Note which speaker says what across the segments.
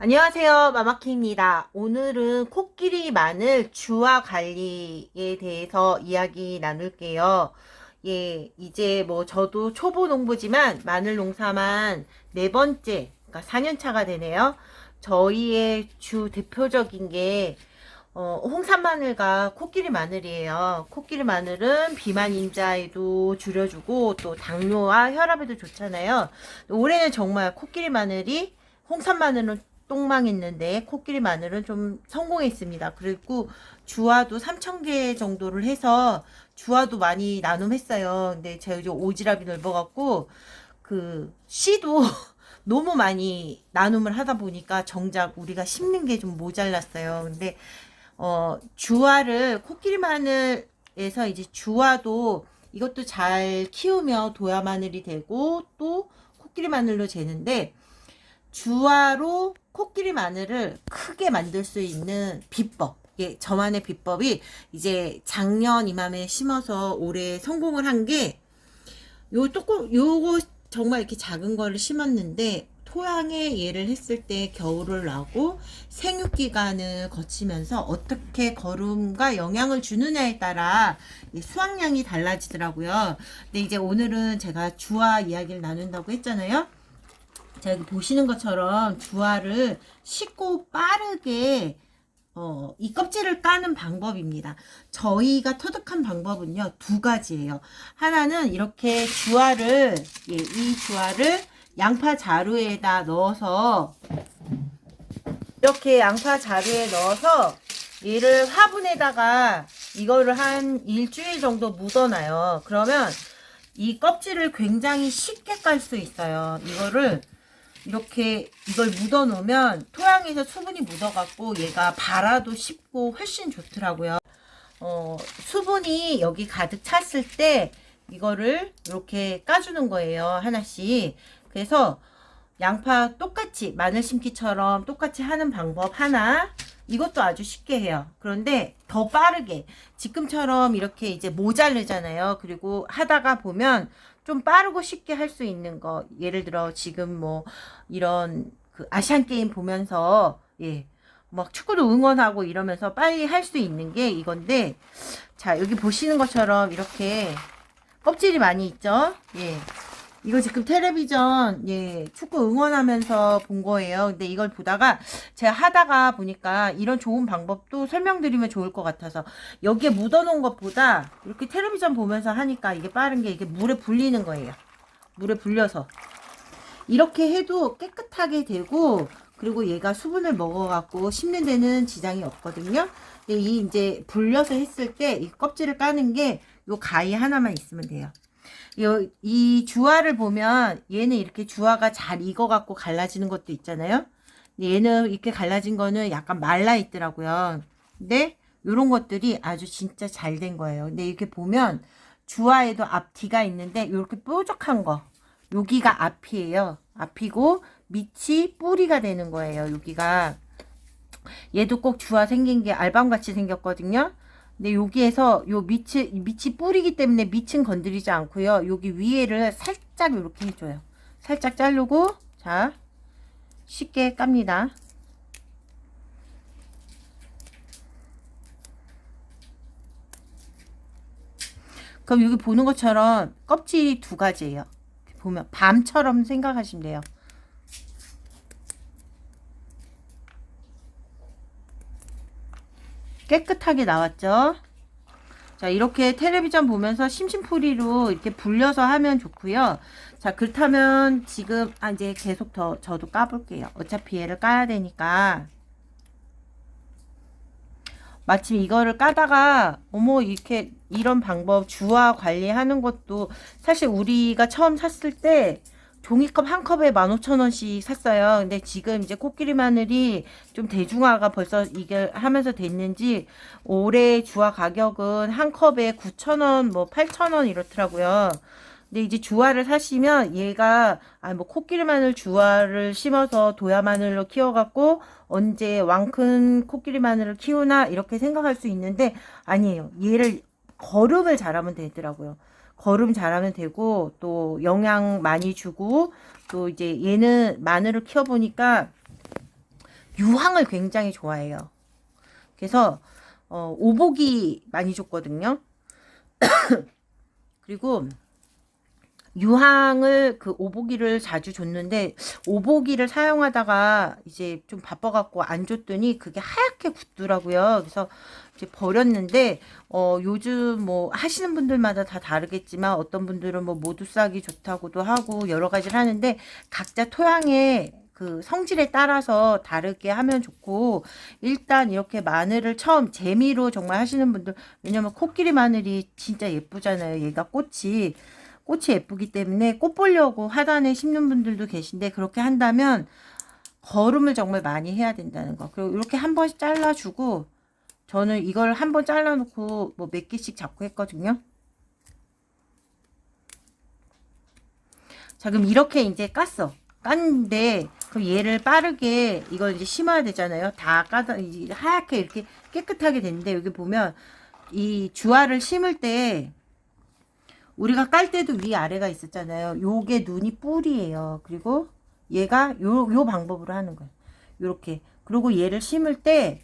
Speaker 1: 안녕하세요. 마마키입니다. 오늘은 코끼리 마늘 주화 관리에 대해서 이야기 나눌게요. 예, 이제 뭐 저도 초보 농부지만 마늘 농사만 네 번째, 그러니까 4년 차가 되네요. 저희의 주 대표적인 게 어, 홍산 마늘과 코끼리 마늘이에요. 코끼리 마늘은 비만 인자에도 줄여주고 또 당뇨와 혈압에도 좋잖아요. 올해는 정말 코끼리 마늘이 홍산 마늘은 똥망했는데 코끼리 마늘은 좀 성공했습니다. 그리고 주화도 3,000개 정도를 해서 주화도 많이 나눔했어요. 근데 제가 요즘 오지랖이 넓어갖고 그 씨도 너무 많이 나눔을 하다 보니까 정작 우리가 심는 게 좀 모자랐어요. 근데 어 주화를 코끼리 마늘에서 이제 주화도 이것도 잘 키우며 도야 마늘이 되고 또 코끼리 마늘로 재는데 주화로 코끼리 마늘을 크게 만들 수 있는 비법. 예, 저만의 비법이 이제 작년 이맘에 심어서 올해 성공을 한 게 요 조금 요거 정말 이렇게 작은 거를 심었는데 토양에 얘를 했을 때 겨울을 나고 생육 기간을 거치면서 어떻게 거름과 영향을 주느냐에 따라 이 수확량이 달라지더라고요. 근데 이제 오늘은 제가 주화 이야기를 나눈다고 했잖아요. 자, 여기 보시는 것처럼 주화를 쉽고 빠르게 어, 이 껍질을 까는 방법입니다. 저희가 터득한 방법은요, 두 가지예요. 하나는 이렇게 주화를, 예, 이 주화를 양파 자루에다 넣어서, 이렇게 양파 자루에 넣어서 얘를 화분에다가 이거를 한 일주일 정도 묻어놔요. 그러면 이 껍질을 굉장히 쉽게 깔 수 있어요. 이거를 이렇게 이걸 묻어 놓으면 토양에서 수분이 묻어 갖고 얘가 발아도 쉽고 훨씬 좋더라고요. 어, 수분이 여기 가득 찼을 때 이거를 이렇게 까주는 거예요. 하나씩. 그래서 양파 똑같이 마늘 심기처럼 똑같이 하는 방법 하나 이것도 아주 쉽게 해요. 그런데 더 빠르게 지금처럼 이렇게 이제 모자르잖아요. 그리고 하다가 보면 좀 빠르고 쉽게 할 수 있는 거 예를 들어 지금 뭐 이런 그 아시안 게임 보면서 예. 막 축구도 응원하고 이러면서 빨리 할 수 있는 게 이건데 자 여기 보시는 것처럼 이렇게 껍질이 많이 있죠 예 이거 지금 텔레비전 예 축구 응원하면서 본 거예요. 근데 이걸 보다가 제가 하다가 보니까 이런 좋은 방법도 설명드리면 좋을 것 같아서 여기에 묻어놓은 것보다 이렇게 텔레비전 보면서 하니까 이게 빠른 게 이게 물에 불리는 거예요. 물에 불려서 이렇게 해도 깨끗하게 되고 그리고 얘가 수분을 먹어갖고 씹는 데는 지장이 없거든요. 근데 이 이제 불려서 했을 때 이 껍질을 까는 게 요 가위 하나만 있으면 돼요. 요, 이 주화를 보면 얘는 이렇게 주화가 잘 익어갖고 갈라지는 것도 있잖아요. 얘는 이렇게 갈라진 거는 약간 말라 있더라고요. 근데 요런 것들이 아주 진짜 잘 된 거예요. 근데 이렇게 보면 주화에도 앞뒤가 있는데 이렇게 뾰족한 거 여기가 앞이에요. 앞이고 밑이 뿌리가 되는 거예요. 여기가 얘도 꼭 주화 생긴 게 알밤같이 생겼거든요. 근데 여기에서 요 밑이 밑이 뿌리기 때문에 밑은 건드리지 않고요. 여기 위에를 살짝 이렇게 해줘요. 살짝 자르고 자 쉽게 깝니다. 그럼 여기 보는 것처럼 껍질이 두 가지예요. 보면 밤처럼 생각하시면 돼요. 깨끗하게 나왔죠. 자, 이렇게 텔레비전 보면서 심심풀이로 이렇게 불려서 하면 좋고요. 자, 그렇다면 지금 아 이제 계속 더 저도 까볼게요. 어차피 얘를 까야 되니까. 마침 이거를 까다가 어머 이렇게 이런 방법 주화 관리하는 것도 사실 우리가 처음 샀을 때 종이컵 한 컵에 15,000원씩 샀어요. 근데 지금 이제 코끼리 마늘이 좀 대중화가 벌써 이게 하면서 됐는지 올해 주화 가격은 한 컵에 9,000원, 뭐 8,000원 이렇더라고요. 근데 이제 주화를 사시면 얘가 아 뭐 코끼리 마늘 주화를 심어서 도야 마늘로 키워 갖고 언제 왕큰 코끼리 마늘을 키우나 이렇게 생각할 수 있는데 아니에요. 얘를 거름을 잘하면 되더라고요. 거름 잘하면 되고 또 영양 많이 주고 또 이제 얘는 마늘을 키워보니까 유황을 굉장히 좋아해요. 그래서 어, 오복이 많이 줬거든요. 그리고 유황을 그 오보기를 자주 줬는데 오보기를 사용하다가 이제 좀 바빠갖고 안 줬더니 그게 하얗게 굳더라고요. 그래서 이제 버렸는데 어 요즘 뭐 하시는 분들마다 다 다르겠지만 어떤 분들은 뭐 모두 싹이 좋다고도 하고 여러 가지를 하는데 각자 토양에 그 성질에 따라서 다르게 하면 좋고 일단 이렇게 마늘을 처음 재미로 정말 하시는 분들 왜냐면 코끼리 마늘이 진짜 예쁘잖아요. 얘가 꽃이 꽃이 예쁘기 때문에 꽃 보려고 하단에 심는 분들도 계신데 그렇게 한다면 거름을 정말 많이 해야 된다는 거. 그리고 이렇게 한 번씩 잘라주고 저는 이걸 한 번 잘라놓고 뭐 몇 개씩 잡고 했거든요. 자 그럼 이렇게 이제 깠어. 깠는데 그럼 얘를 빠르게 이걸 이제 심어야 되잖아요. 다 까다 하얗게 이렇게 깨끗하게 됐는데 여기 보면 이 주화를 심을 때 우리가 깔 때도 위 아래가 있었잖아요. 요게 눈이 뿔이에요. 그리고 얘가 요, 요 방법으로 하는 거예요. 요렇게. 그리고 얘를 심을 때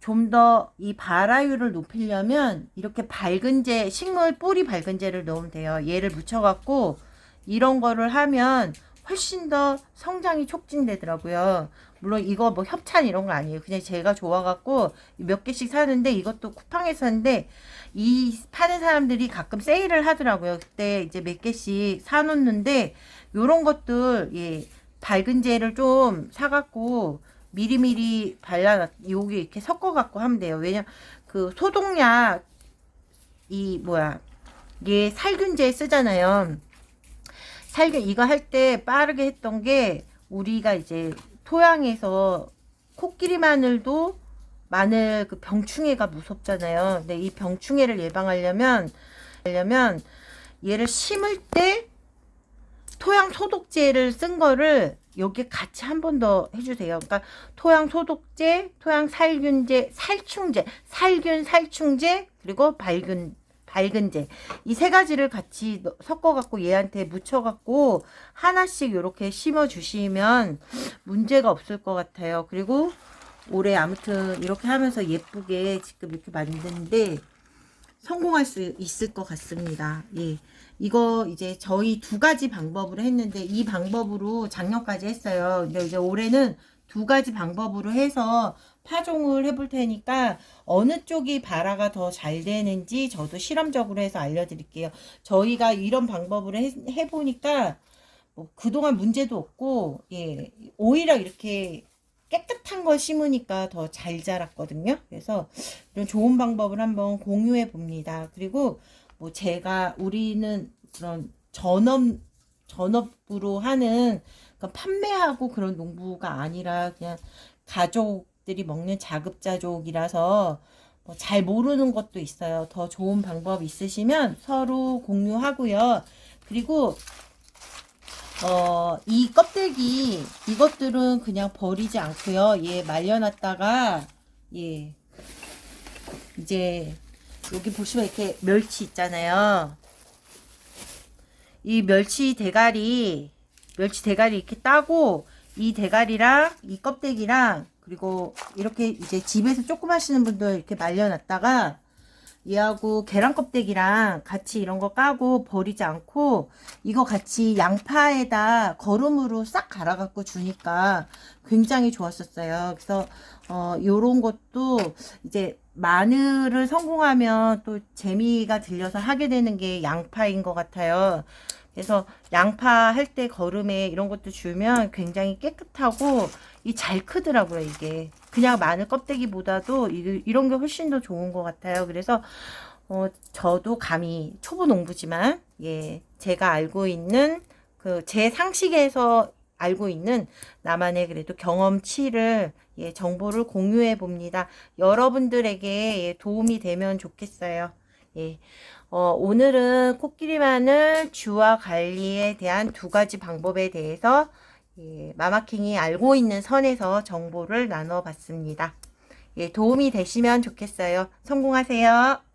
Speaker 1: 좀 더 이 발화율을 높이려면 이렇게 밝은제, 식물 뿌리 밝은제를 넣으면 돼요. 얘를 묻혀갖고 이런 거를 하면 훨씬 더 성장이 촉진되더라고요. 물론 이거 뭐 협찬 이런 거 아니에요. 그냥 제가 좋아갖고 몇 개씩 사는데 이것도 쿠팡에서 샀는데 이 파는 사람들이 가끔 세일을 하더라고요. 그때 이제 몇 개씩 사놓는데 요런 것들 예 밝은제를 좀 사갖고 미리미리 발라 여기 이렇게 섞어갖고 하면 돼요. 왜냐 그 소독약 이 뭐야 얘 살균제 쓰잖아요. 살균 이거 할 때 빠르게 했던 게 우리가 이제 토양에서 코끼리 마늘도 마늘 그 병충해가 무섭잖아요. 근데 이 병충해를 예방하려면 하려면 얘를 심을 때 토양 소독제를 쓴 거를 여기에 같이 한 번 더 해주세요. 그러니까 토양 소독제, 토양 살균제, 살충제, 살균 살충제 그리고 발균 밝은제 이세 가지를 같이 섞어 갖고 얘한테 묻혀 갖고 하나씩 이렇게 심어 주시면 문제가 없을 것 같아요. 그리고 올해 아무튼 이렇게 하면서 예쁘게 지금 이렇게 만드는데 성공할 수 있을 것 같습니다. 예. 이거 이제 저희 두 가지 방법으로 했는데 이 방법으로 작년까지 했어요. 근데 이제 올해는 두 가지 방법으로 해서 파종을 해볼 테니까 어느 쪽이 발화가 더 잘 되는지 저도 실험적으로 해서 알려드릴게요. 저희가 이런 방법으로 해, 해보니까 뭐 그동안 문제도 없고 예 오히려 이렇게 깨끗한 걸 심으니까 더 잘 자랐거든요. 그래서 이런 좋은 방법을 한번 공유해 봅니다. 그리고 뭐 제가 우리는 그런 전업 전업으로 하는 그러니까 판매하고 그런 농부가 아니라 그냥 가족 들이 먹는 자급자족이라서 뭐 잘 모르는 것도 있어요. 더 좋은 방법 있으시면 서로 공유하고요. 그리고 어, 이 껍데기 이것들은 그냥 버리지 않고요. 얘 말려놨다가 예 이제 여기 보시면 이렇게 멸치 있잖아요. 이 멸치 대가리 멸치 대가리 이렇게 따고 이 대가리랑 이 껍데기랑 그리고 이렇게 이제 집에서 조금 하시는 분들 이렇게 말려놨다가 얘하고 계란 껍데기랑 같이 이런 거 까고 버리지 않고 이거 같이 양파에다 거름으로 싹 갈아 갖고 주니까 굉장히 좋았었어요. 그래서 어 요런 것도 이제 마늘을 성공하면 또 재미가 들려서 하게 되는 게 양파인 것 같아요. 그래서 양파 할 때 거름에 이런 것도 주면 굉장히 깨끗하고 이 잘 크더라고요 이게. 그냥 마늘 껍데기보다도 이, 이런 게 훨씬 더 좋은 것 같아요. 그래서 어, 저도 감히 초보 농부지만 예 제가 알고 있는 그 제 상식에서 알고 있는 나만의 그래도 경험치를 예 정보를 공유해 봅니다. 여러분들에게 예, 도움이 되면 좋겠어요 예. 어, 오늘은 코끼리 마늘 주화 관리에 대한 두 가지 방법에 대해서 예, 마마킹이 알고 있는 선에서 정보를 나눠봤습니다. 예, 도움이 되시면 좋겠어요. 성공하세요.